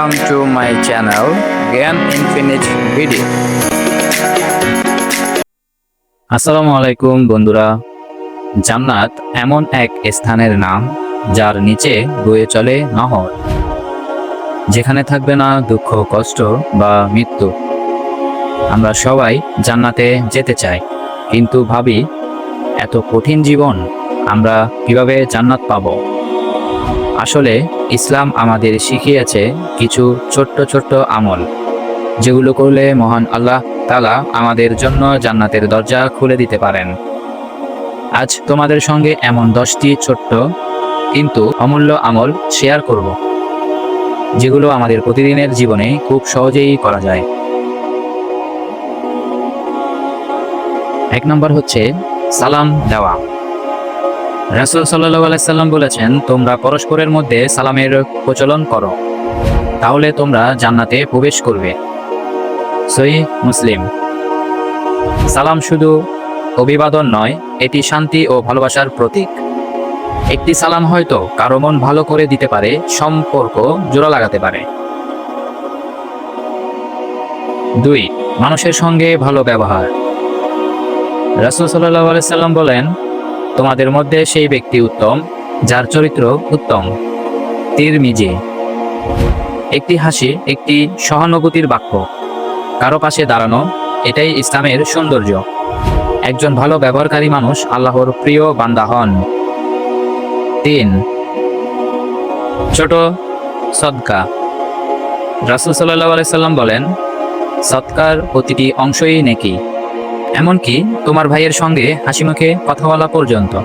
Welcome to my channel Game Infinite Video. আসসালামু আলাইকুম, বন্ধুরা। জান্নাত এমন এক স্থানের নাম, যার নিচে বয়ে চলে নহর। যেখানে থাকবে না দুঃখ, কষ্ট বা মৃত্যু। আমরা সবাই জান্নাতে যেতে চাই। কিন্তু ভাবি, এত কঠিন জীবন আমরা কীভাবে জান্নাত পাব? আসলে ইসলাম আমাদের শিখিয়েছে কিছু ছোট্ট ছোট্ট আমল, যেগুলো করলে মহান আল্লাহ তালা আমাদের জন্য জান্নাতের দরজা খুলে দিতে পারেন। আজ তোমাদের সঙ্গে এমন দশটি ছোট্ট কিন্তু অমূল্য আমল শেয়ার করব, যেগুলো আমাদের প্রতিদিনের জীবনে খুব সহজেই করা যায়। এক নম্বর হচ্ছে সালাম দেওয়া। রাসুল সাল্লাহ আলাইসাল্লাম বলেছেন, তোমরা পরস্পরের মধ্যে সালামের প্রচলন করো। তাহলে তোমরা জান্নাতে প্রবেশ করবে। সহি মুসলিম। সালাম শুধু অভিবাদন নয়, এটি শান্তি ও ভালোবাসার প্রতীক। একটি সালাম হয়তো কারও মন ভালো করে দিতে পারে, সম্পর্ক জোড়া লাগাতে পারে। দুই, মানুষের সঙ্গে ভালো ব্যবহার। রাসুল সাল্লাহ আলাইসাল্লাম বলেন তোমাদের মধ্যে সেই ব্যক্তি উত্তম, যার চরিত্র উত্তম। তীর মিজে একটি হাসি, একটি সহানুভূতির বাক্য। কারও পাশে দাঁড়ানো, এটাই ইসলামের সৌন্দর্য। একজন ভালো ব্যবহারকারী মানুষ আল্লাহর প্রিয় বান্দা হন। তিন। ছোট সদকা। রাসুল সাল্লাহ আলাইসাল্লাম বলেন সৎকার প্রতিটি অংশই নেকি। এমনকি তোমার ভাইয়ের সঙ্গে হাসিমুখে কথা বলা পর্যন্ত।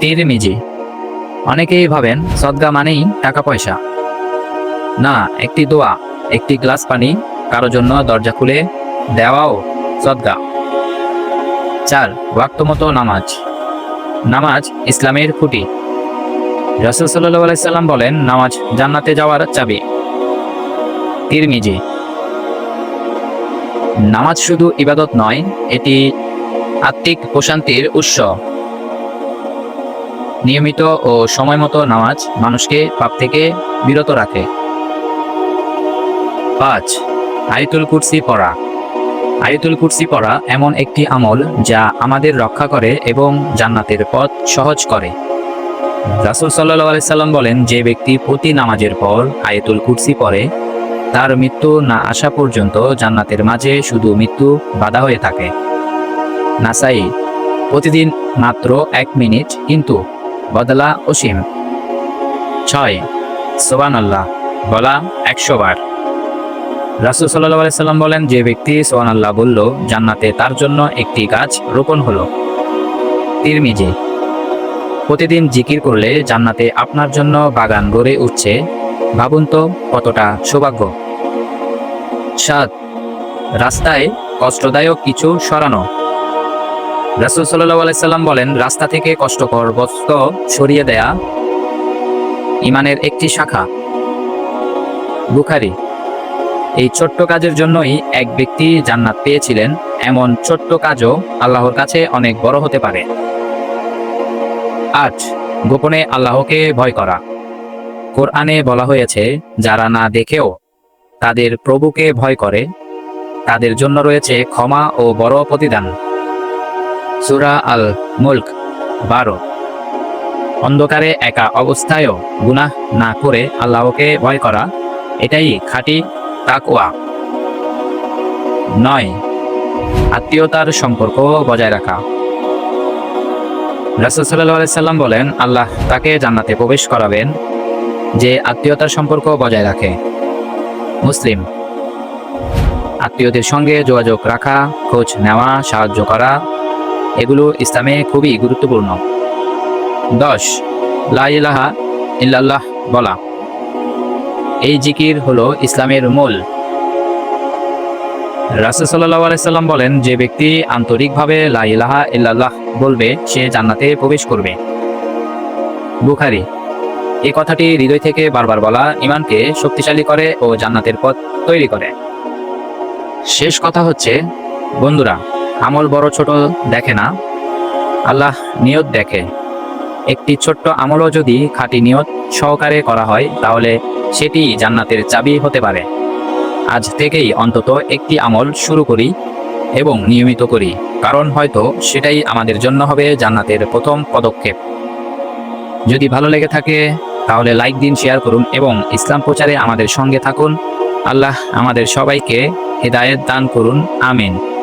তীর মিজি। অনেকেই ভাবেন সদগা মানেই টাকা পয়সা না, একটি দোয়া, একটি গ্লাস পানি, কারও জন্য দরজা খুলে দেওয়াও সদগা। চার, ওয়াক্তমতো নামাজ। নামাজ ইসলামের খুঁটি। রসুল সাল্লাহ আলাইসাল্লাম বলেন, নামাজ জান্নাতে যাওয়ার চাবি। তিরমিজি নামাজ শুধু ইবাদত নয়, এটি আত্মিক প্রশান্তির উৎস। নিয়মিত ও সময় মতো নামাজ মানুষকে পাপ থেকে বিরত রাখে। পাঁচ, আয়তুল কুরসি পড়া। আয়তুল কুরসি পড়া এমন একটি আমল যা আমাদের রক্ষা করে এবং জান্নাতের পথ সহজ করে। রাসুল সাল্লাহ আলাইসাল্লাম বলেন, যে ব্যক্তি প্রতি নামাজের পর আয়তুল কুরসি পড়ে তার মৃত্যু না আসা পর্যন্ত জান্নাতের মাঝে শুধু মৃত্যু বাধা হয়ে থাকে। নাসাই, প্রতিদিন মাত্র এক মিনিট, কিন্তু বদলা অসীম। ছয় সোবান আল্লাহ বলা একশো বার। রাসুল সাল্লাহ আলাইসাল্লাম বলেন, যে ব্যক্তি সোহান আল্লাহ বলল, জান্নাতে তার জন্য একটি গাছ রোপণ হলো। তিরমিজি, প্রতিদিন জিকির করলে জান্নাতে আপনার জন্য বাগান গড়ে উঠছে। ভাবুন তো কতটা সৌভাগ্য। সাত রাস্তায় কষ্টদায়ক কিছু সরানো। রাসুল সাল্লাহ আলাইসাল্লাম বলেন, রাস্তা থেকে কষ্টকর বস্ত্র সরিয়ে দেয়া ইমানের একটি শাখা। বুখারি, এই ছোট্ট কাজের জন্যই এক ব্যক্তি জান্নাত পেয়েছিলেন, এমন ছোট্ট কাজও আল্লাহর কাছে অনেক বড় হতে পারে। আট, গোপনে আল্লাহকে ভয় করা। কোরআনে বলা হয়েছে, যারা না দেখেও তাদের প্রভুকে ভয় করে। তাদের জন্য রয়েছে ক্ষমা ও বড় প্রতিদান। সুরা আল মুল্ক বারো। অন্ধকারে একা অবস্থায়ও গুনাহ না করে আল্লাহকে ভয় করা, এটাই খাঁটি তাকওয়া। নয়, আত্মীয়তার সম্পর্ক বজায় রাখা। রাসুল সাল্লাহ সাল্লাম বলেন, আল্লাহ তাকে জান্নাতে প্রবেশ করাবেন যে আত্মীয়তার সম্পর্ক বজায় রাখে। মুসলিম। আত্মীয়দের সঙ্গে যোগাযোগ রাখা, খোঁজ নেওয়া, সাহায্য করা, এগুলো ইসলামে খুবই গুরুত্বপূর্ণ। দশ, লা ইলাহা ইল্লাল্লাহ বলা। এই জিকির হলো ইসলামের মূল। রাসুল সাল্লাহ বলেন, যে ব্যক্তি আন্তরিকভাবে লা ইলাহা ইল্লাল্লাহ বলবে, সে জান্নাতে প্রবেশ করবে। বুখারি এই কথাটি হৃদয় থেকে বারবার বলা ইমানকে শক্তিশালী করে ও জান্নাতের পথ তৈরি করে। শেষ কথা হচ্ছে, বন্ধুরা, আমল বড় ছোট দেখে না। আল্লাহ নিয়ত দেখে। একটি ছোট্ট আমলও যদি খাঁটি নিয়ত সহকারে করা হয়, তাহলে সেটি জান্নাতের চাবি হতে পারে। আজ থেকেই অন্তত একটি আমল শুরু করি এবং নিয়মিত করি, কারণ হয়তো সেটাই আমাদের জন্য হবে জান্নাতের প্রথম পদক্ষেপ। যদি ভালো লেগে থাকে তাহলে লাইক দিন শেয়ার করুন এবং ইসলাম প্রচারে আমাদের সঙ্গে থাকুন। আল্লাহ আমাদের সবাইকে হেদায়ত দান করুন। আমিন।